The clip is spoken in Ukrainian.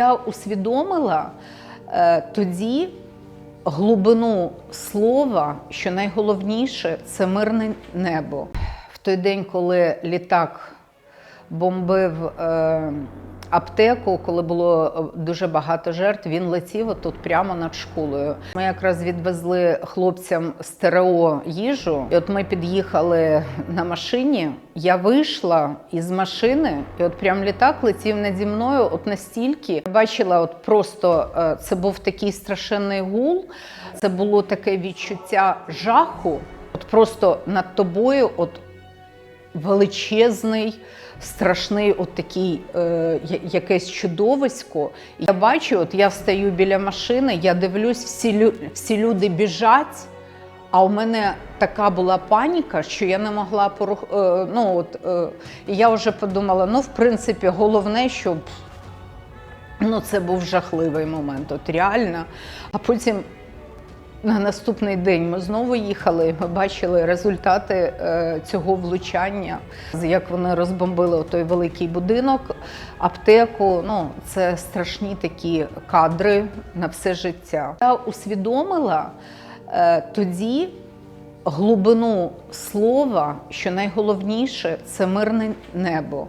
Я усвідомила е, тоді глибину слова, що найголовніше це мирне небо. В той день, коли літак бомбив е, аптеку, коли було е, дуже багато жертв, він летів отут прямо над школою. Ми якраз відвезли хлопцям з ТРО їжу. І от ми під'їхали на машині. Я вийшла із машини, і от прям літак летів наді мною. От настільки бачила, от просто е, це був такий страшенний гул. Це було таке відчуття жаху. От просто над тобою, от величезний, страшний, от такий е, якесь чудовисько. Я бачу, от я стою біля машини, я дивлюсь, всі, всі люди біжать. А у мене така була паніка, що я не могла порух... е, ну, от, е, я вже подумала: ну, в принципі, головне, щоб ну, це був жахливий момент, от реально. А потім на наступний день ми знову їхали. Ми бачили результати е, цього влучання, як вони розбомбили той великий будинок, аптеку. Ну це страшні такі кадри на все життя. Я усвідомила е, тоді глибину слова, що найголовніше це мирне небо.